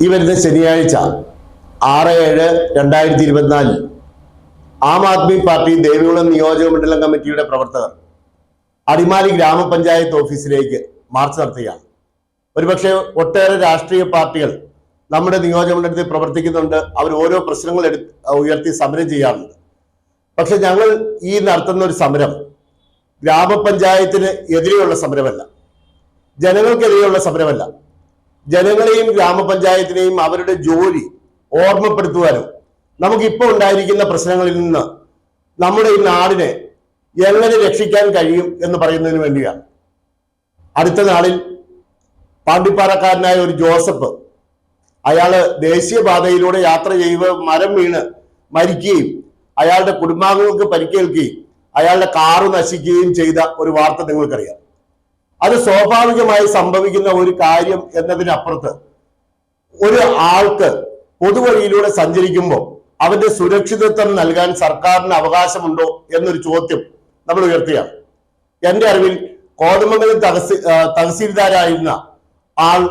ഈ വരുന്ന ശനിയാഴ്ച ആറ് ഏഴ് രണ്ടായിരത്തി ഇരുപത്തിനാലിൽ ആം ആദ്മി പാർട്ടി ദേവികുളം നിയോജക മണ്ഡലം കമ്മിറ്റിയുടെ പ്രവർത്തകർ അടിമാലി ഗ്രാമപഞ്ചായത്ത് ഓഫീസിലേക്ക് മാർച്ച് നടത്തുകയാണ്. ഒരുപക്ഷെ ഒട്ടേറെ രാഷ്ട്രീയ പാർട്ടികൾ നമ്മുടെ നിയോജക മണ്ഡലത്തിൽ പ്രവർത്തിക്കുന്നുണ്ട്. അവർ ഓരോ പ്രശ്നങ്ങൾ എടുത്ത് ഉയർത്തി സമരം ചെയ്യാറുണ്ട്. പക്ഷെ ഞങ്ങൾ ഈ നടത്തുന്ന ഒരു സമരം ഗ്രാമപഞ്ചായത്തിന് എതിരെയുള്ള സമരമല്ല. ജനങ്ങൾക്കെതിരെയുള്ള സമരമല്ല. ജനങ്ങളെയും ഗ്രാമപഞ്ചായത്തിനെയും അവരുടെ ജോലി ഓർമ്മപ്പെടുത്തുവാനും നമുക്കിപ്പോൾ ഉണ്ടായിരിക്കുന്ന പ്രശ്നങ്ങളിൽ നിന്ന് നമ്മുടെ ഈ നാടിനെ എങ്ങനെ രക്ഷിക്കാൻ കഴിയും എന്ന് പറയുന്നതിന് വേണ്ടിയാണ്. അടുത്ത നാളിൽ പാണ്ടിപ്പാറക്കാരനായ ഒരു ജോസഫ് അയാൾ ദേശീയപാതയിലൂടെ യാത്ര ചെയ്യുക മരം വീണ് മരിക്കുകയും അയാളുടെ കുടുംബാംഗങ്ങൾക്ക് പരിക്കേൽക്കുകയും അയാളുടെ കാറ് നശിക്കുകയും ചെയ്ത ഒരു വാർത്ത നിങ്ങൾക്കറിയാം. അത് സ്വാഭാവികമായി സംഭവിക്കുന്ന ഒരു കാര്യം എന്നതിനപ്പുറത്ത് ഒരു ആൾക്ക് പൊതുവഴിയിലൂടെ സഞ്ചരിക്കുമ്പോൾ അവന്റെ സുരക്ഷിതത്വം നൽകാൻ സർക്കാരിന് അവകാശമുണ്ടോ എന്നൊരു ചോദ്യം നമ്മൾ ഉയർത്തുകയാണ്. എന്റെ അറിവിൽ കോതമംഗലം തഹസി തഹസീൽദാരായിരുന്ന ആൾ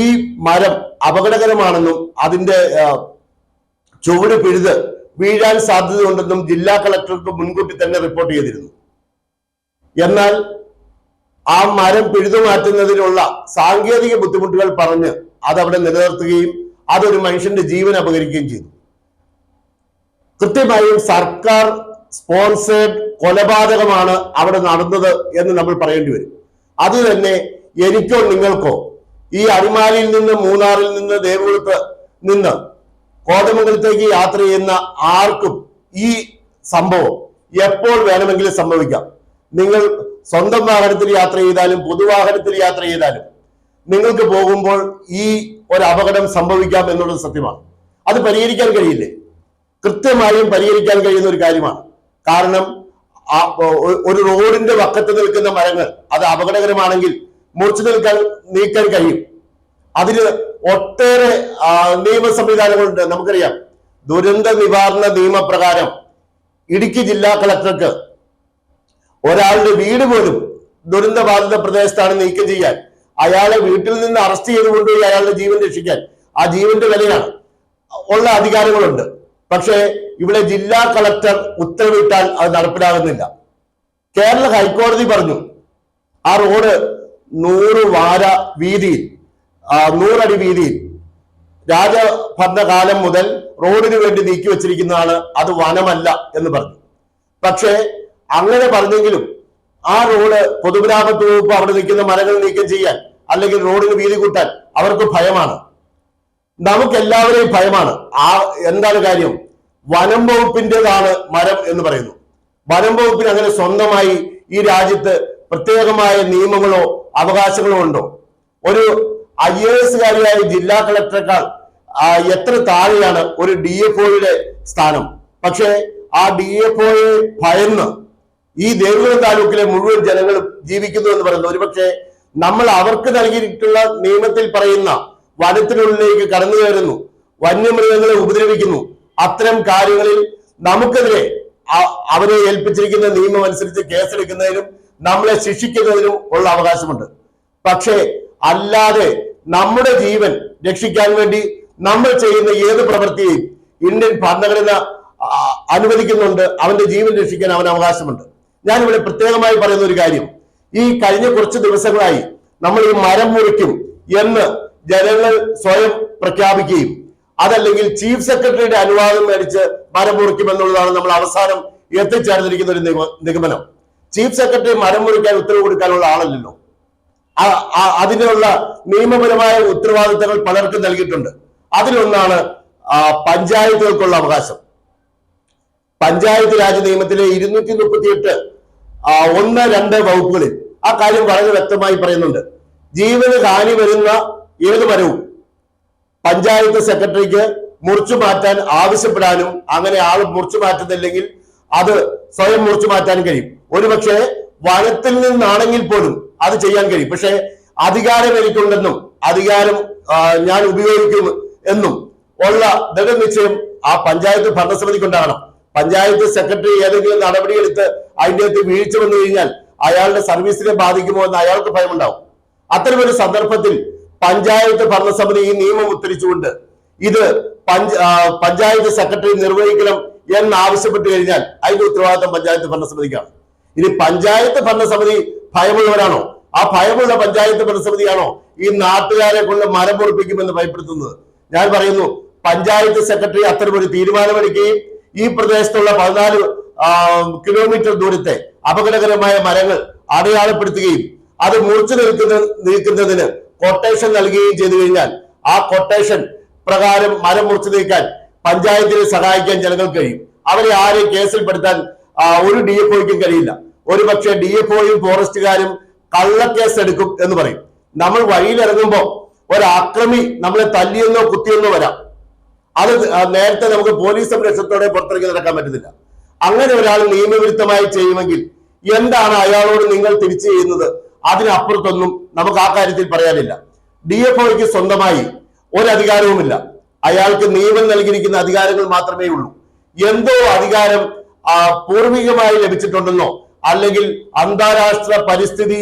ഈ മരം അപകടകരമാണെന്നും അതിന്റെ ചുവട് പിഴുത് വീഴാൻ സാധ്യതയുണ്ടെന്നും ജില്ലാ കളക്ടർക്ക് മുൻകൂട്ടി തന്നെ റിപ്പോർട്ട് ചെയ്തിരുന്നു. എന്നാൽ ആ മരം പിഴുതു മാറ്റുന്നതിനുള്ള സാങ്കേതിക ബുദ്ധിമുട്ടുകൾ പറഞ്ഞ് അതവിടെ നിലനിർത്തുകയും അതൊരു മനുഷ്യന്റെ ജീവൻ അപകരിക്കുകയും ചെയ്തു. കൃത്യമായും സർക്കാർ സ്പോൺസേഡ് കൊലപാതകമാണ് അവിടെ നടന്നത് എന്ന് നമ്മൾ പറയേണ്ടി വരും. അത് തന്നെ എനിക്കോ നിങ്ങൾക്കോ ഈ അടിമാലിയിൽ നിന്ന് മൂന്നാറിൽ നിന്ന് ദേവകുളത്ത് നിന്ന് കോതമംഗലത്തേക്ക് യാത്ര ചെയ്യുന്ന ആർക്കും ഈ സംഭവം എപ്പോൾ വേണമെങ്കിലും സംഭവിക്കാം. നിങ്ങൾ സ്വന്തം വാഹനത്തിൽ യാത്ര ചെയ്താലും പൊതുവാഹനത്തിൽ യാത്ര ചെയ്താലും നിങ്ങൾക്ക് പോകുമ്പോൾ ഈ ഒരു അപകടം സംഭവിക്കാം എന്നുള്ളത് സത്യമാണ്. അത് പരിഹരിക്കാൻ കഴിയില്ലേ? കൃത്യമായും പരിഹരിക്കാൻ കഴിയുന്ന ഒരു കാര്യമാണ്. കാരണം ഒരു റോഡിന്റെ വക്കത്ത് നിൽക്കുന്ന മരങ്ങൾ അത് അപകടകരമാണെങ്കിൽ മുറിച്ചു നിൽക്കാൻ നീക്കാൻ കഴിയും. അതിന് ഒട്ടേറെ നിയമ സംവിധാനങ്ങളുണ്ട് നമുക്കറിയാം. ദുരന്ത നിവാരണ നിയമപ്രകാരം ഇടുക്കി ജില്ലാ കളക്ടർക്ക് ഒരാളുടെ വീട് പോലും ദുരന്തബാധിത പ്രദേശത്താണ് നീക്കം ചെയ്യാൻ അയാളെ വീട്ടിൽ നിന്ന് അറസ്റ്റ് ചെയ്ത് കൊണ്ടുപോയി അയാളുടെ ജീവൻ രക്ഷിക്കാൻ. ആ ജീവന്റെ വിലയാണ്. ഉള്ള അധികാരങ്ങളുണ്ട്. പക്ഷേ ഇവിടെ ജില്ലാ കളക്ടർ ഉത്തരവിട്ടാൽ അത് നടപ്പിലാകുന്നില്ല. കേരള ഹൈക്കോടതി പറഞ്ഞു ആ റോഡ് നൂറ് വാര വീതിയിൽ നൂറടി വീതിയിൽ രാജഭരണകാലം മുതൽ റോഡിന് വേണ്ടി നീക്കി വെച്ചിരിക്കുന്നതാണ് അത് വനമല്ല എന്ന് പറഞ്ഞു. പക്ഷേ അങ്ങനെ പറഞ്ഞെങ്കിലും ആ റോഡ് പൊതുമരാമത്ത് വകുപ്പ് അവിടെ നിൽക്കുന്ന മരങ്ങൾ നീക്കം ചെയ്യാൻ അല്ലെങ്കിൽ റോഡിന് വീതി കൂട്ടാൻ അവർക്ക് ഭയമാണ്. നമുക്ക് എല്ലാവരെയും ഭയമാണ്. ആ എന്താണ് കാര്യം? വനം വകുപ്പിന്റെതാണ് മരം എന്ന് പറയുന്നു. വനം വകുപ്പിന് അങ്ങനെ സ്വന്തമായി ഈ രാജ്യത്ത് പ്രത്യേകമായ നിയമങ്ങളോ അവകാശങ്ങളോ ഉണ്ടോ? ഒരു ഐ എ എസുകാരിയായ ജില്ലാ കളക്ടറേക്കാൾ എത്ര താഴെയാണ് ഒരു ഡി എഫ് ഒയുടെ സ്ഥാനം? പക്ഷേ ആ ഡി എഫ് ഒയെ ഭയന്ന് ഈ ദേവികുളം താലൂക്കിലെ മുഴുവൻ ജനങ്ങളും ജീവിക്കുന്നു എന്ന് പറയുന്നത് ഒരുപക്ഷെ നമ്മൾ അവർക്ക് നൽകിയിട്ടുള്ള നിയമത്തിൽ പറയുന്ന വനത്തിനുള്ളിലേക്ക് കടന്നു കയറുന്നു വന്യമൃഗങ്ങളെ ഉപദ്രവിക്കുന്നു. അത്തരം കാര്യങ്ങളിൽ നമുക്കെതിരെ അവരെ ഏൽപ്പിച്ചിരിക്കുന്ന നിയമം അനുസരിച്ച് കേസെടുക്കുന്നതിനും നമ്മളെ ശിക്ഷിക്കുന്നതിനും ഉള്ള അവകാശമുണ്ട്. പക്ഷേ അല്ലാതെ നമ്മുടെ ജീവൻ രക്ഷിക്കാൻ വേണ്ടി നമ്മൾ ചെയ്യുന്ന ഏത് പ്രവൃത്തിയെയും ഇന്ത്യൻ ഭരണഘടന അനുവദിക്കുന്നുണ്ട്. അവന്റെ ജീവൻ രക്ഷിക്കാൻ അവന് അവകാശമുണ്ട്. ഞാനിവിടെ പ്രത്യേകമായി പറയുന്ന ഒരു കാര്യം. ഈ കഴിഞ്ഞ കുറച്ച് ദിവസങ്ങളായി നമ്മൾ ഈ മരം മുറിക്കും എന്ന് ജനങ്ങൾ സ്വയം പ്രഖ്യാപിക്കുകയും അതല്ലെങ്കിൽ ചീഫ് സെക്രട്ടറിയുടെ അനുവാദം മേടിച്ച് മരം മുറിക്കും എന്നുള്ളതാണ് നമ്മൾ അവസാനം എത്തിച്ചേർന്നിരിക്കുന്ന ഒരു നിഗമനം. ചീഫ് സെക്രട്ടറി മരം മുറിക്കാൻ ഉത്തരവ് കൊടുക്കാനുള്ള ആളല്ലല്ലോ. അതിനുള്ള നിയമപരമായ ഉത്തരവാദിത്തങ്ങൾ പലർക്കും നൽകിയിട്ടുണ്ട്. അതിലൊന്നാണ് പഞ്ചായത്തുകൾക്കുള്ള അവകാശം. പഞ്ചായത്ത് രാജ് നിയമത്തിലെ ഇരുന്നൂറ്റി മുപ്പത്തിയെട്ട് ഒന്ന് രണ്ട് വകുപ്പുകളിൽ. ആ കാര്യം വളരെ വ്യക്തമായി പറയുന്നുണ്ട്. ജീവന് ഹാനി വരുന്ന ഏത് മരവും പഞ്ചായത്ത് സെക്രട്ടറിക്ക് മുറിച്ചു മാറ്റാൻ ആവശ്യപ്പെടാനും അങ്ങനെ ആൾ മുറിച്ചു മാറ്റുന്നില്ലെങ്കിൽ അത് സ്വയം മുറിച്ചു മാറ്റാൻ കഴിയും. ഒരുപക്ഷെ വനത്തിൽ നിന്നാണെങ്കിൽ പോലും അത് ചെയ്യാൻ കഴിയും. പക്ഷെ അധികാരം എനിക്കുണ്ടെന്നും അധികാരം ഞാൻ ഉപയോഗിക്കും എന്നും ഉള്ള ദൃഢനിശ്ചയം ആ പഞ്ചായത്ത് ഭരണസമിതിക്കുണ്ടാകണം. പഞ്ചായത്ത് സെക്രട്ടറി ഏതെങ്കിലും നടപടിയെടുത്ത് അതിന്റെ അകത്ത് വീഴ്ച വന്നു കഴിഞ്ഞാൽ അയാളുടെ സർവീസിനെ ബാധിക്കുമോ എന്ന് അയാൾക്ക് ഭയമുണ്ടാവും. അത്തരമൊരു സന്ദർഭത്തിൽ പഞ്ചായത്ത് ഭരണസമിതി ഈ നിയമം ഉത്തരിച്ചുകൊണ്ട് ഇത് പഞ്ച പഞ്ചായത്ത് സെക്രട്ടറി നിർവഹിക്കണം എന്ന് ആവശ്യപ്പെട്ട് കഴിഞ്ഞാൽ അതിന്റെ ഉത്തരവാദിത്തം പഞ്ചായത്ത് ഭരണസമിതിക്കാണ്. ഇനി പഞ്ചായത്ത് ഭരണസമിതി ഭയമുള്ളവരാണോ? ആ ഭയമുള്ള പഞ്ചായത്ത് ഭരണസമിതിയാണോ ഈ നാട്ടുകാരെ കൊണ്ട് മരം പൊറിപ്പിക്കുമെന്ന് ഭയപ്പെടുത്തുന്നത്? ഞാൻ പറയുന്നു പഞ്ചായത്ത് സെക്രട്ടറി അത്തരമൊരു തീരുമാനമെടുക്കുകയും ഈ പ്രദേശത്തുള്ള പതിനാല് കിലോമീറ്റർ ദൂരത്തെ അപകടകരമായ മരങ്ങൾ അടയാളപ്പെടുത്തുകയും അത് മുറിച്ചു നിൽക്കുന്ന നീക്കുന്നതിന് കൊട്ടേഷൻ നൽകുകയും ചെയ്തു കഴിഞ്ഞാൽ ആ കൊട്ടേഷൻ പ്രകാരം മരം മുറിച്ചു നീക്കാൻ പഞ്ചായത്തിനെ സഹായിക്കാൻ ജനങ്ങൾക്ക് കഴിയും. അവരെ ആരെയും കേസിൽപ്പെടുത്താൻ ഒരു ഡി എഫ് ഒക്കും കഴിയില്ല. ഒരു പക്ഷേ ഡി എഫ് ഒയും ഫോറസ്റ്റുകാരും കള്ളക്കേസ് എടുക്കും എന്ന് പറയും. നമ്മൾ വഴിയിലിറങ്ങുമ്പോൾ ഒരു അക്രമി നമ്മളെ തല്ലിയെന്നോ കുത്തിയെന്നോ വരാം. അത് നേരത്തെ നമുക്ക് പോലീസ് സംരക്ഷണത്തോടെ പുറത്തിറങ്ങി നടക്കാൻ പറ്റുന്നില്ല. അങ്ങനെ ഒരാൾ നിയമവിരുദ്ധമായി ചെയ്യുമെങ്കിൽ എന്താണ് അയാളോട് നിങ്ങൾ തിരിച്ചു ചെയ്യുന്നത്? അതിനപ്പുറത്തൊന്നും നമുക്ക് ആ കാര്യത്തിൽ പറയാനില്ല. ഡി എഫ് ഒക്ക് സ്വന്തമായി ഒരധികാരവുമില്ല അയാൾക്ക് നിയമം നൽകിയിരിക്കുന്ന അധികാരങ്ങൾ മാത്രമേ ഉള്ളൂ. എന്തോ അധികാരം പൂർവികമായി ലഭിച്ചിട്ടുണ്ടെന്നോ അല്ലെങ്കിൽ അന്താരാഷ്ട്ര പരിസ്ഥിതി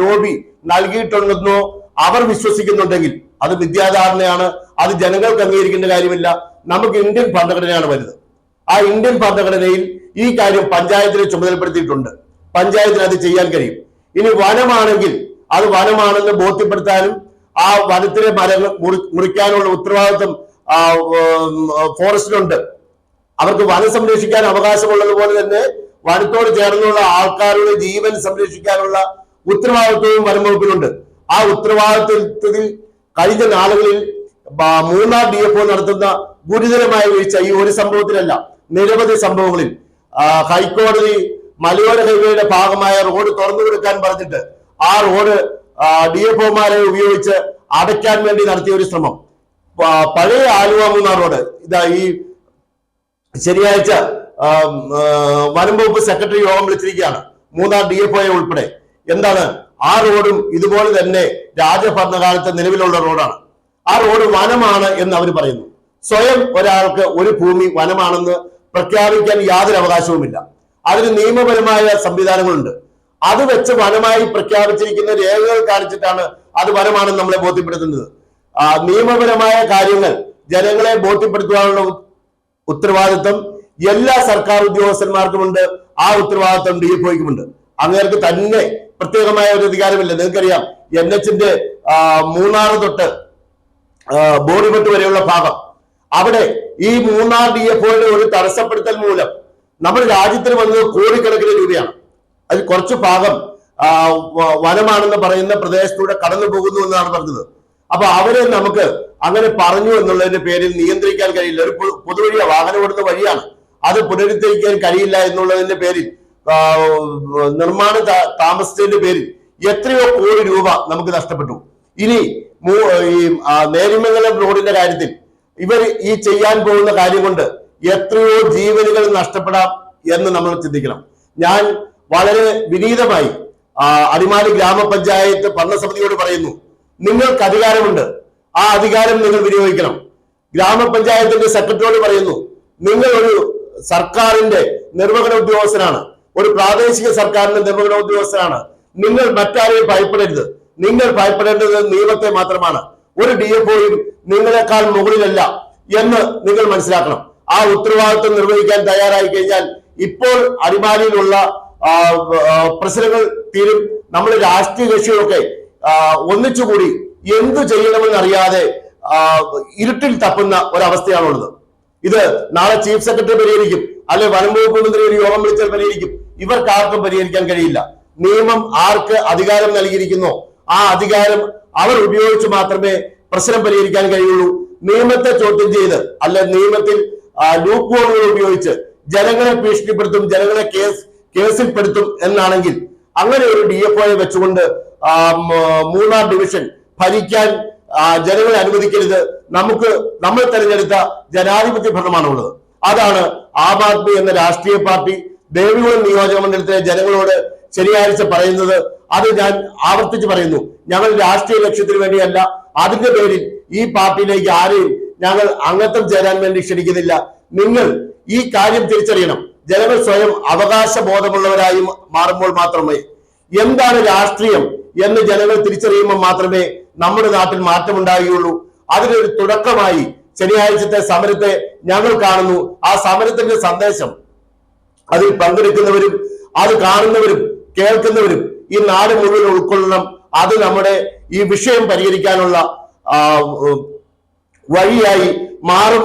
ലോബി നൽകിയിട്ടുണ്ടെന്നോ അവർ വിശ്വസിക്കുന്നുണ്ടെങ്കിൽ അത് വിദ്യാധാരണയാണ് അത് ജനങ്ങൾക്ക് അംഗീകരിക്കേണ്ട കാര്യമില്ല. നമുക്ക് ഇന്ത്യൻ ഭരണഘടനയാണ് വലുത്. ആ ഇന്ത്യൻ ഭരണഘടനയിൽ ഈ കാര്യം പഞ്ചായത്തിനെ ചുമതലപ്പെടുത്തിയിട്ടുണ്ട്. പഞ്ചായത്തിന് അത് ചെയ്യാൻ കഴിയും. ഇനി വനമാണെങ്കിൽ അത് വനമാണെന്ന് ബോധ്യപ്പെടുത്താനും ആ വനത്തിലെ മരങ്ങൾ മുറി- മുറിക്കാനുള്ള ഉത്തരവാദിത്വം ഫോറസ്റ്റിനുണ്ട് അവർക്ക് വനം സംരക്ഷിക്കാൻ അവകാശമുള്ളതുപോലെ തന്നെ വനത്തോട് ചേർന്നുള്ള ആൾക്കാരുടെ ജീവൻ സംരക്ഷിക്കാനുള്ള ഉത്തരവാദിത്വവും വനം വകുപ്പിനുണ്ട് ആ ഉത്തരവാദിത്വത്തിൽ കഴിഞ്ഞ നാളുകളിൽ മൂന്നാം മൂന്നാർ ഡി എഫ് നടത്തുന്ന ഗുരുതരമായ വീഴ്ച ഈ ഒരു സംഭവത്തിലല്ല. നിരവധി സംഭവങ്ങളിൽ ഹൈക്കോടതി മലയോര ഹൈവേയുടെ ഭാഗമായ റോഡ് തുറന്നു കൊടുക്കാൻ പറഞ്ഞിട്ട് ആ റോഡ് ഡി എഫ് ഒമാരെ ഉപയോഗിച്ച് അടയ്ക്കാൻ വേണ്ടി നടത്തിയ ഒരു ശ്രമം. പഴയ ആലുവ മൂന്നാർ റോഡ് ഇതാ ഈ ശനിയാഴ്ച വനം വകുപ്പ് സെക്രട്ടറി യോഗം വിളിച്ചിരിക്കുകയാണ് മൂന്നാർ ഡി എഫ് ഒയെ ഉൾപ്പെടെ. എന്താണ്? ആ റോഡും ഇതുപോലെ തന്നെ രാജഭരണകാലത്ത് നിലവിലുള്ള റോഡാണ്. ആ റോഡ് വനമാണ് എന്ന് അവർ പറയുന്നു. സ്വയം ഒരാൾക്ക് ഒരു ഭൂമി വനമാണെന്ന് പ്രഖ്യാപിക്കാൻ യാതൊരു അവകാശവുമില്ല. അതിന് നിയമപരമായ സംവിധാനങ്ങളുണ്ട്. അത് വെച്ച് വനമായി പ്രഖ്യാപിച്ചിരിക്കുന്ന രേഖകൾ കാണിച്ചിട്ടാണ് അത് വനമാണെന്ന് നമ്മളെ ബോധ്യപ്പെടുത്തുന്നത്. നിയമപരമായ കാര്യങ്ങൾ ജനങ്ങളെ ബോധ്യപ്പെടുത്തുവാനുള്ള ഉത്തരവാദിത്വം എല്ലാ സർക്കാർ ഉദ്യോഗസ്ഥന്മാർക്കുമുണ്ട്. ആ ഉത്തരവാദിത്വം ഡി എഫ് ഒക്കുമുണ്ട് അങ്ങേർക്ക് തന്നെ പ്രത്യേകമായ ഒരു അധികാരമില്ല. നിങ്ങൾക്കറിയാം എൻ എച്ചിന്റെ മൂന്നാറ് തൊട്ട് ബോഡിമെട്ട് വരെയുള്ള ഭാഗം അവിടെ ഈ മൂന്നാർ ഡി എഫ്ഒയുടെ ഒരു തടസ്സപ്പെടുത്തൽ മൂലം നമ്മുടെ രാജ്യത്തിന് വന്നത് കോടിക്കണക്കിന് രൂപയാണ്. അതിൽ കുറച്ച് ഭാഗം വനമാണെന്ന് പറയുന്ന പ്രദേശത്തൂടെ കടന്നു പോകുന്നു എന്നാണ് പറഞ്ഞത്. അപ്പൊ അവരെ നമുക്ക് അങ്ങനെ പറഞ്ഞു എന്നുള്ളതിന്റെ പേരിൽ നിയന്ത്രിക്കാൻ കഴിയില്ല. ഒരു പൊതുവഴിയ വാഹനം ഓടുന്ന വഴിയാണ്. അത് പുനരുദ്ധരിക്കാൻ കഴിയില്ല എന്നുള്ളതിന്റെ പേരിൽ നിർമ്മാണ താമസത്തിന്റെ പേരിൽ എത്രയോ കോടി രൂപ നമുക്ക് നഷ്ടപ്പെട്ടു. ഇനി നേരിമംഗലം റോഡിന്റെ കാര്യത്തിൽ ഇവർ ഈ ചെയ്യാൻ പോകുന്ന കാര്യം കൊണ്ട് എത്രയോ ജീവനുകൾ നഷ്ടപ്പെടാം എന്ന് നമ്മൾ ചിന്തിക്കണം. ഞാൻ വളരെ വിനീതമായി അടിമാലി ഗ്രാമപഞ്ചായത്ത് ഭരണസമിതിയോട് പറയുന്നു നിങ്ങൾക്ക് അധികാരമുണ്ട്. ആ അധികാരം നിങ്ങൾ വിനിയോഗിക്കണം. ഗ്രാമപഞ്ചായത്തിന്റെ സെക്രട്ടറിയോട് പറയുന്നു നിങ്ങൾ ഒരു സർക്കാരിന്റെ നിർവഹണ ഉദ്യോഗസ്ഥനാണ്. ഒരു പ്രാദേശിക സർക്കാരിന്റെ നിർവഹണ ഉദ്യോഗസ്ഥനാണ്. നിങ്ങൾ മറ്റാരെയും ഭയപ്പെടരുത്. നിങ്ങൾ ഭയപ്പെടേണ്ടത് നിയമത്തെ മാത്രമാണ്. ഒരു ഡി എഫ് ഒയും നിങ്ങളെക്കാൾ മുകളിലല്ല എന്ന് നിങ്ങൾ മനസ്സിലാക്കണം. ആ ഉത്തരവാദിത്വം നിർവഹിക്കാൻ തയ്യാറായി കഴിഞ്ഞാൽ ഇപ്പോൾ അടിമാലിയിലുള്ള പ്രശ്നങ്ങൾ തീരും. നമ്മൾ രാഷ്ട്രീയ കക്ഷികളൊക്കെ ഒന്നിച്ചുകൂടി എന്തു ചെയ്യണമെന്ന് അറിയാതെ ഇരുട്ടിൽ തപ്പുന്ന ഒരവസ്ഥയാണുള്ളത്. ഇത് നാളെ ചീഫ് സെക്രട്ടറി പരിഹരിക്കും അല്ലെ വനം വകുപ്പ് മന്ത്രി ഒരു യോഗം വിളിച്ചാൽ പരിഹരിക്കും. ഇവർക്ക് ആർക്കും പരിഹരിക്കാൻ കഴിയില്ല. നിയമം ആർക്ക് അധികാരം നൽകിയിരിക്കുന്നു? ആ അധികാരം അവർ ഉപയോഗിച്ച് മാത്രമേ പ്രശ്നം പരിഹരിക്കാൻ കഴിയുള്ളൂ. നിയമത്തെ ചോദ്യം ചെയ്ത് അല്ലെ നിയമത്തിൽ ലൂപ്പ് ഹോളുകൾ ഉപയോഗിച്ച് ജനങ്ങളെ ഭീഷണിപ്പെടുത്തും ജനങ്ങളെ കേസ് കേസിൽപ്പെടുത്തും എന്നാണെങ്കിൽ അങ്ങനെ ഒരു ഡി എഫ് ഒയെ വെച്ചുകൊണ്ട് മൂന്നാം മൂന്നാർ ഡിവിഷൻ ഭരിക്കാൻ ജനങ്ങളെ അനുവദിക്കരുത്. നമുക്ക് നമ്മൾ തെരഞ്ഞെടുത്ത ജനാധിപത്യ ഭരണമാണുള്ളത്. അതാണ് ആം ആദ്മി എന്ന രാഷ്ട്രീയ പാർട്ടി ദേവികുളം നിയോജക മണ്ഡലത്തിലെ ജനങ്ങളോട് ശനിയാഴ്ച പറയുന്നത്. അത് ഞാൻ ആവർത്തിച്ച് പറയുന്നു. ഞങ്ങൾ രാഷ്ട്രീയ ലക്ഷ്യത്തിന് വേണ്ടിയല്ല അതിന്റെ പേരിൽ ഈ പാർട്ടിയിലേക്ക് ആരെയും ഞങ്ങൾ അംഗത്വം ചേരാൻ വേണ്ടി ക്ഷണിക്കുന്നില്ല. നിങ്ങൾ ഈ കാര്യം തിരിച്ചറിയണം. ജനങ്ങൾ സ്വയം അവകാശ ബോധമുള്ളവരായി മാറുമ്പോൾ മാത്രമേ. എന്താണ് രാഷ്ട്രീയം എന്ന് ജനങ്ങൾ തിരിച്ചറിയുമ്പോൾ മാത്രമേ നമ്മുടെ നാട്ടിൽ മാറ്റമുണ്ടാകുകയുള്ളൂ. അതിനൊരു തുടക്കമായി ശനിയാഴ്ചത്തെ സമരത്തെ ഞങ്ങൾ കാണുന്നു. ആ സമരത്തിന്റെ സന്ദേശം അതിൽ പങ്കെടുക്കുന്നവരും അത് കാണുന്നവരും കേൾക്കുന്നവരും ഈ നാട് മുഴുവൻ ഉൾക്കൊള്ളണം. അത് നമ്മുടെ ഈ വിഷയം പരിഹരിക്കാനുള്ള വഴിയായി മാറും